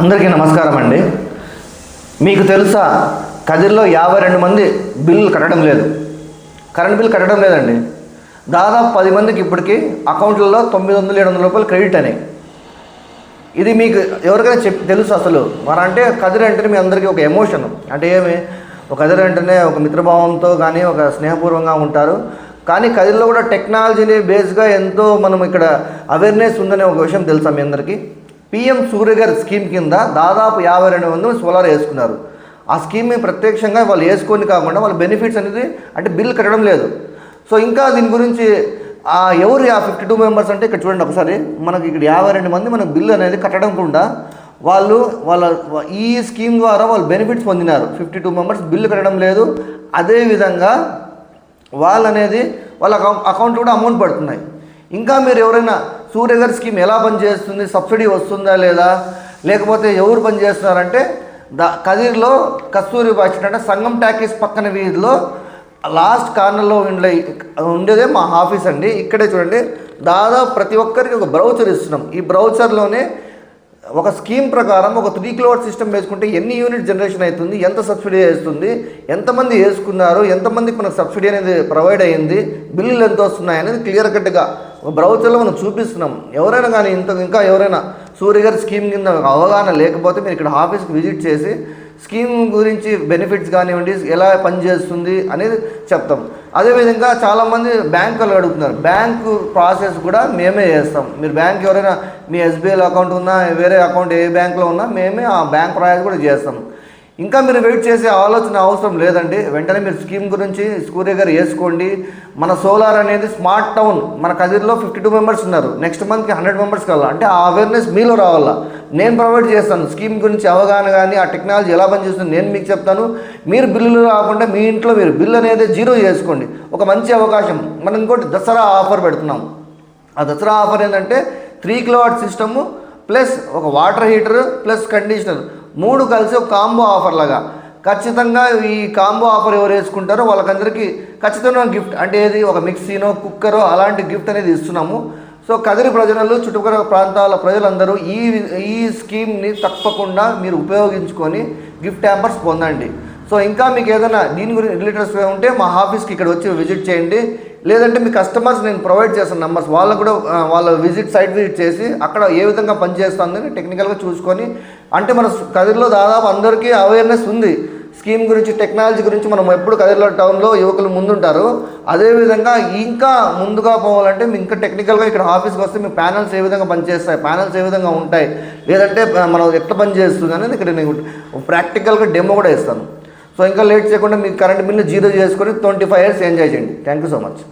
అందరికీ నమస్కారం అండి. మీకు తెలుసా కదిర్లో యాభై రెండు మంది బిల్లు కట్టడం లేదు. కరెంట్ బిల్ కట్టడం లేదండి. దాదాపు పది మందికి ఇప్పటికీ అకౌంట్లలో తొమ్మిది వందలు ఏడు వందల రూపాయలు క్రెడిట్ అని. ఇది మీకు ఎవరికైనా చెప్ తెలుసు అసలు. మరి అంటే కదిరి అంటేనే మీ అందరికీ ఒక ఎమోషన్ అంటే ఏమి? ఒక కదిరి అంటేనే ఒక మిత్రభావంతో కానీ ఒక స్నేహపూర్వంగా ఉంటారు. కానీ కదిరిలో కూడా టెక్నాలజీని బేస్గా ఎంతో మనం ఇక్కడ అవేర్నెస్ ఉందనే ఒక విషయం తెలుసా మీ అందరికీ? పిఎం సూర్యగర్ స్కీమ్ కింద దాదాపు యాభై రెండు మంది సోలార్ వేసుకున్నారు. ఆ స్కీమ్ని ప్రత్యక్షంగా వాళ్ళు వేసుకొని కాకుండా వాళ్ళ బెనిఫిట్స్ అనేది అంటే బిల్ కట్టడం లేదు. సో ఇంకా దీని గురించి ఎవరు ఆ ఫిఫ్టీ టూ మెంబర్స్ అంటే ఇక్కడ చూడండి ఒకసారి మనకి ఇక్కడ యాభై రెండు మంది మనకు బిల్లు అనేది కట్టడం కూడా వాళ్ళు వాళ్ళ ఈ స్కీమ్ ద్వారా వాళ్ళు బెనిఫిట్స్ పొందినారు. ఫిఫ్టీ టూ మెంబర్స్ బిల్లు కట్టడం లేదు. అదేవిధంగా వాళ్ళు అనేది వాళ్ళ అకౌంట్ అకౌంట్ కూడా అమౌంట్ పడుతున్నాయి. ఇంకా మీరు ఎవరైనా సూర్యగర్ స్కీమ్ ఎలా పనిచేస్తుంది? సబ్సిడీ వస్తుందా లేదా? లేకపోతే ఎవరు పనిచేస్తున్నారంటే దా కదిర్లో కస్తూరి బాచి అంటే సంగం టాకీస్ పక్కన వీధిలో లాస్ట్ కార్నర్లో ఉండే ఉండేదే మా ఆఫీస్ అండి. ఇక్కడే చూడండి దాదాపు ప్రతి ఒక్కరికి ఒక బ్రౌచర్ ఇస్తున్నాం. ఈ బ్రౌచర్లోనే ఒక స్కీమ్ ప్రకారం ఒక త్రీ కిలోవాట్ సిస్టమ్ వేసుకుంటే ఎన్ని యూనిట్ జనరేషన్ అవుతుంది ఎంత సబ్సిడీ వేస్తుంది ఎంతమంది వేసుకున్నారు ఎంతమందికి మనకు సబ్సిడీ అనేది ప్రొవైడ్ అయ్యింది బిల్లులు ఎంత వస్తున్నాయి అనేది క్లియర్ కట్గా బ్రౌచర్లో మనం చూపిస్తున్నాం. ఎవరైనా కానీ ఇంత ఇంకా ఎవరైనా సూర్యగారి స్కీమ్ కింద అవగాహన లేకపోతే మీరు ఇక్కడ ఆఫీస్కి విజిట్ చేసి స్కీమ్ గురించి బెనిఫిట్స్ కానివ్వండి ఎలా పనిచేస్తుంది అనేది చెప్తాం. అదేవిధంగా చాలామంది బ్యాంకులు అడుగుతున్నారు. బ్యాంకు ప్రాసెస్ కూడా మేమే చేస్తాం. మీరు బ్యాంక్ ఎవరైనా మీ ఎస్బీఐలో అకౌంట్ ఉన్నా వేరే అకౌంట్ ఏ బ్యాంక్లో ఉన్నా మేమే ఆ బ్యాంక్ ప్రాసెస్ కూడా చేస్తాం. ఇంకా మీరు వెయిట్ చేసే ఆలోచన అవసరం లేదండి. వెంటనే మీరు స్కీమ్ గురించి సూర్య గారు వేసుకోండి. మన సోలార్ అనేది స్మార్ట్ టౌన్. మన కదిరిలో ఫిఫ్టీ టూ మెంబర్స్ ఉన్నారు. నెక్స్ట్ మంత్కి హండ్రెడ్ మెంబర్స్ కావాలా? అంటే ఆ అవేర్నెస్ మీలో రావాలా? నేను ప్రొవైడ్ చేస్తాను. స్కీమ్ గురించి అవగాహన కానీ ఆ టెక్నాలజీ ఎలా పనిచేస్తుంది నేను మీకు చెప్తాను. మీరు బిల్లులు రాకుండా మీ ఇంట్లో మీరు బిల్ అనేది జీరో చేసుకోండి. ఒక మంచి అవకాశం. మనం ఇంకోటి దసరా ఆఫర్ పెడుతున్నాం. ఆ దసరా ఆఫర్ ఏంటంటే త్రీ కిలోవాట్ సిస్టము ప్లస్ ఒక వాటర్ హీటర్ ప్లస్ కండిషనర్. మూడు కలిసి ఒక కాంబో ఆఫర్ లాగా. ఖచ్చితంగా ఈ కాంబో ఆఫర్ ఎవరు వేసుకుంటారో వాళ్ళకందరికీ ఖచ్చితంగా గిఫ్ట్. అంటే ఏది? ఒక మిక్సీనో కుక్కరో అలాంటి గిఫ్ట్ అనేది ఇస్తున్నాము. సో కదిరి ప్రజలు చుట్టుపక్కల ప్రాంతాల ప్రజలందరూ ఈ ఈ స్కీమ్ని తప్పకుండా మీరు ఉపయోగించుకొని గిఫ్ట్ హ్యాంపర్స్ పొందండి. సో ఇంకా మీకు ఏదైనా దీని గురించి రిలేటెడ్స్ ఉంటే మా ఆఫీస్కి ఇక్కడ వచ్చి విజిట్ చేయండి. లేదంటే మీ కస్టమర్స్ నేను ప్రొవైడ్ చేస్తాను నెంబర్స్. వాళ్ళకు కూడా వాళ్ళ విజిట్ సైట్ విజిట్ చేసి అక్కడ ఏ విధంగా పనిచేస్తుందని టెక్నికల్గా చూసుకొని అంటే మన కదిరిలో దాదాపు అందరికీ అవేర్నెస్ ఉంది. స్కీమ్ గురించి టెక్నాలజీ గురించి మనం ఎప్పుడు కదిర్లో టౌన్లో యువకులు ముందుంటారు. అదేవిధంగా ఇంకా ముందుగా పోవాలంటే మీ ఇంకా టెక్నికల్గా ఇక్కడ ఆఫీస్కి వస్తే మీ ప్యానల్స్ ఏ విధంగా పనిచేస్తాయి ప్యానల్స్ ఏ విధంగా ఉంటాయి లేదంటే మనం ఎట్లా పనిచేస్తుంది అనేది ఇక్కడ నేను ప్రాక్టికల్గా డెమో కూడా ఇస్తాను. సో ఇంకా లేట్ చేయకుండా మీ కరెంట్ బిల్లు జీరో చేసుకొని ట్వంటీ ఫైవ్ ఇయర్స్ ఎంజాయ్ చేయండి. Thank you so much